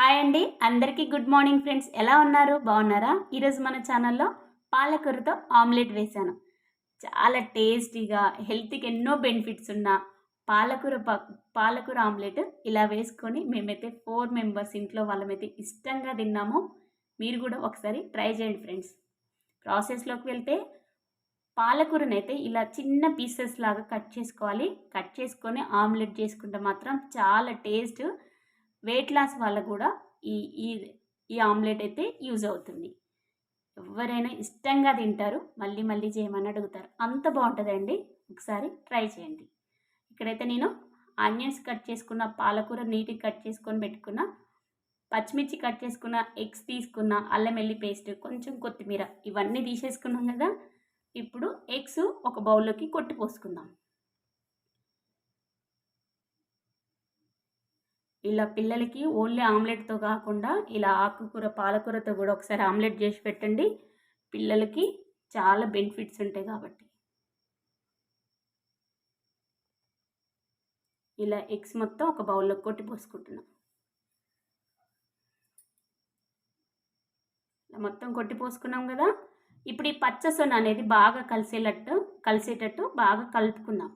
Hi అండి. అందరికీ good morning friends. ఎలా ఉన్నారు? బాగున్నారా? ఈరోజు మన ఛానల్లో పాలకూరతో ఆమ్లెట్ వేశాను. చాలా టేస్టీగా హెల్త్కి ఎన్నో బెనిఫిట్స్ ఉన్న పాలకూర ప- పాలకూర ఆమ్లెట్ ఇలా వేసుకొని మేమైతే ఫోర్ మెంబర్స్ ఇంట్లో వాళ్ళమైతే ఇష్టంగా తిన్నాము. మీరు కూడా ఒకసారి ట్రై చేయండి ఫ్రెండ్స్. ప్రాసెస్లోకి వెళ్తే పాలకూరనైతే ఇలా చిన్న పీసెస్ లాగా కట్ చేసుకోవాలి. కట్ చేసుకొని ఆమ్లెట్ చేసుకుంటే మాత్రం చాలా టేస్ట్ వెయిట్ లాస్ వాళ్ళకు కూడా ఈ ఈ ఈ ఆమ్లెట్ అయితే యూజ్ అవుతుంది. ఎవరైనా ఇష్టంగా తింటారు మళ్ళీ మళ్ళీ చేయమని అడుగుతారు. అంత బాగుంటుందండి. ఒకసారి ట్రై చేయండి. ఇక్కడైతే నేను ఆనియన్స్ కట్ చేసుకున్న పాలకూర నీట్గా కట్ చేసుకొని పెట్టుకున్న పచ్చిమిర్చి కట్ చేసుకున్న ఎగ్స్ తీసుకున్న అల్లం వెల్లి పేస్ట్ కొంచెం కొత్తిమీర ఇవన్నీ తీసేసుకున్నాం కదా. ఇప్పుడు ఎగ్స్ ఒక బౌల్లోకి కొట్టి పోసుకుందాం. ఇలా పిల్లలకి ఓన్లీ ఆమ్లెట్తో కాకుండా ఇలా ఆకుకూర పాలకూరతో కూడా ఒకసారి ఆమ్లెట్ చేసి పెట్టండి. పిల్లలకి చాలా బెనిఫిట్స్ ఉంటాయి కాబట్టి. ఇలా ఎగ్స్ మొత్తం ఒక బౌల్లో కొట్టి పోసుకుంటున్నాం. ఇలా మొత్తం కొట్టి పోసుకున్నాం కదా. ఇప్పుడు ఈ పచ్చ సొన అనేది బాగా కలిసేటట్టు కలిసేటట్టు బాగా కలుపుకుందాం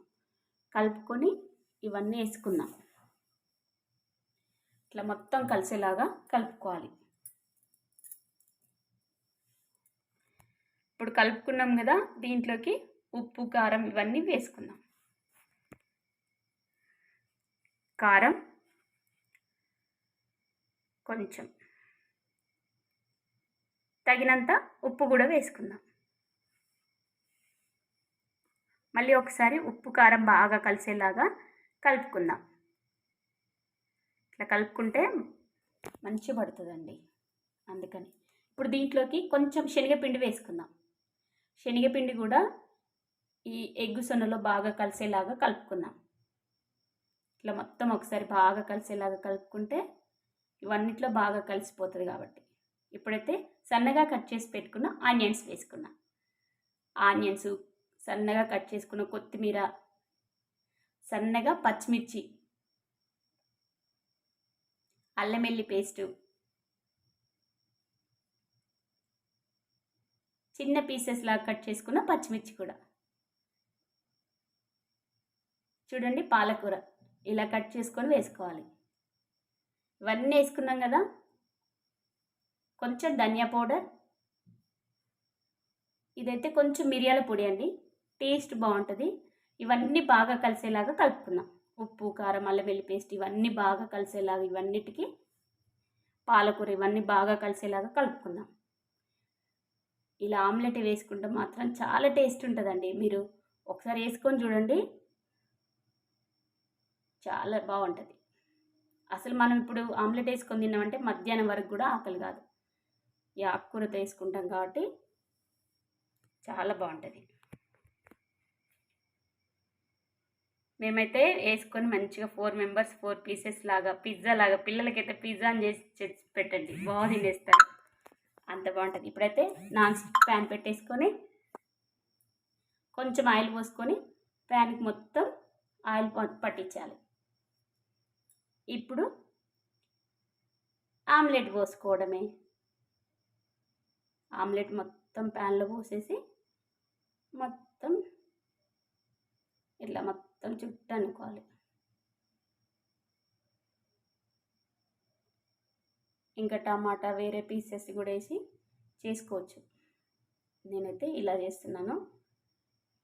కలుపుకొని ఇవన్నీ వేసుకుందాం ఇట్లా మొత్తం కలిసేలాగా కలుపుకోవాలి. ఇప్పుడు కలుపుకున్నాం కదా దీంట్లోకి ఉప్పు కారం ఇవన్నీ వేసుకుందాం. కారం కొంచెం తగినంత ఉప్పు కూడా వేసుకుందాం. మళ్ళీ ఒకసారి ఉప్పు కారం బాగా కలిసేలాగా కలుపుకుందాం. ఇట్లా కలుపుకుంటే మంచిగా పడుతుందండి. అందుకని. ఇప్పుడు దీంట్లోకి కొంచెం శనగపిండి వేసుకుందాం. శనగపిండి కూడా ఈ ఎగ్గు సొన్నలో బాగా కలిసేలాగా కలుపుకుందాం. ఇట్లా మొత్తం ఒకసారి బాగా కలిసేలాగా కలుపుకుంటే ఇవన్నిట్లో బాగా కలిసిపోతుంది కాబట్టి. ఇప్పుడైతే సన్నగా కట్ చేసి పెట్టుకున్న ఆనియన్స్ వేసుకున్నా ఆనియన్స్ సన్నగా కట్ చేసుకున్న కొత్తిమీర సన్నగా పచ్చిమిర్చి అల్లం వెల్లి పేస్టు. చిన్న పీసెస్ లాగా కట్ చేసుకున్న పచ్చిమిర్చి కూడా. చూడండి పాలకూర ఇలా కట్ చేసుకొని వేసుకోవాలి. ఇవన్నీ వేసుకున్నాం కదా. కొంచెం ధనియా పౌడర్. ఇదైతే కొంచెం మిరియాల పొడి అండి. టేస్ట్ బాగుంటుంది. ఇవన్నీ బాగా కలిసేలాగా కలుపుకుందాం. ఉప్పు కారం అల్లం వెల్లి పేస్ట్ ఇవన్నీ బాగా కలిసేలాగా ఇవన్నిటికీ పాలకూర ఇవన్నీ బాగా కలిసేలాగా కలుపుకుందాం. ఇలా ఆమ్లెట్ వేసుకుంటే మాత్రం చాలా టేస్ట్ ఉంటుందండి. మీరు ఒకసారి వేసుకొని చూడండి. చాలా బాగుంటుంది. అసలు మనం ఇప్పుడు ఆమ్లెట్ వేసుకొని తిన్నామంటే మధ్యాహ్నం వరకు కూడా ఆకలి కాదు. ఈ ఆకుకూరతో వేసుకుంటాం కాబట్టి చాలా బాగుంటుంది. మేమైతే వేసుకొని మంచిగా ఫోర్ మెంబర్స్ ఫోర్ పీసెస్ లాగా పిజ్జా లాగా పిల్లలకైతే పిజ్జా అని చేసి చేసి పెట్టండి. బాగా తినేస్తారు. అంత బాగుంటుంది. ఇప్పుడైతే నాన్ స్టిక్ ప్యాన్ పెట్టేసుకొని కొంచెం ఆయిల్ పోసుకొని ప్యాన్కి మొత్తం ఆయిల్ ప- పట్టించాలి. ఇప్పుడు ఆమ్లెట్ పోసుకోవడమే. ఆమ్లెట్ మొత్తం ప్యాన్లో పోసేసి మొత్తం ఇట్లా మొత్తం చుట్టూ అనుకోవాలి. ఇంకా టమాటా వేరే పీసెస్ కూడా వేసి చేసుకోవచ్చు. నేనైతే ఇలా చేస్తున్నాను.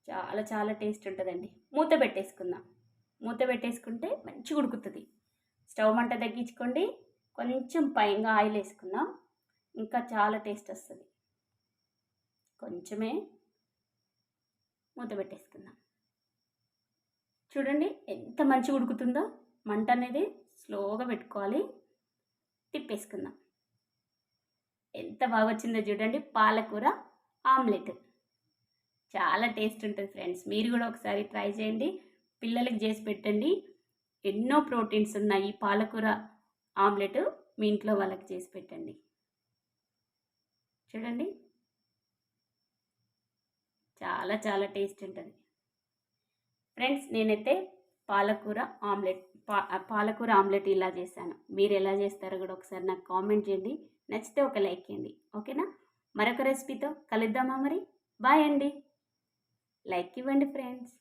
చాలా చాలా టేస్ట్ ఉంటుందండి. మూత పెట్టేసుకుందాం. మూత పెట్టేసుకుంటే మంచిగా ఉడుకుతుంది. స్టవ్ మంట తగ్గించుకోండి. కొంచెం పైగా ఆయిల్ వేసుకుందాం. ఇంకా చాలా టేస్ట్ వస్తుంది. కొంచెమే మూత పెట్టేసుకుందాం. చూడండి ఎంత మంచిగా ఉడుకుతుందో. మంట అనేది స్లోగా పెట్టుకోవాలి. తిప్పేసుకుందాం. ఎంత బాగా వచ్చిందో చూడండి పాలకూర ఆమ్లెట్. చాలా టేస్ట్ ఉంటుంది ఫ్రెండ్స్. మీరు కూడా ఒకసారి ట్రై చేయండి. పిల్లలకి చేసి పెట్టండి. ఎన్నో ప్రోటీన్స్ ఉన్నాయి ఈ పాలకూర ఆమ్లెట్. మీ ఇంట్లో వాళ్ళకి చేసి పెట్టండి. చూడండి. చాలా చాలా టేస్ట్ ఉంటుంది. ఫ్రెండ్స్ నేనైతే పాలకూర ఆమ్లెట్ పా పాలకూర ఆమ్లెట్ ఇలా చేశాను. మీరు ఎలా చేస్తారో కూడా ఒకసారి నాకు కామెంట్ చేయండి. నచ్చితే ఒక లైక్ చేయండి. ఓకేనా? మరొక రెసిపీతో కలుద్దామా మరి? బాయ్ అండి. లైక్ ఇవ్వండి ఫ్రెండ్స్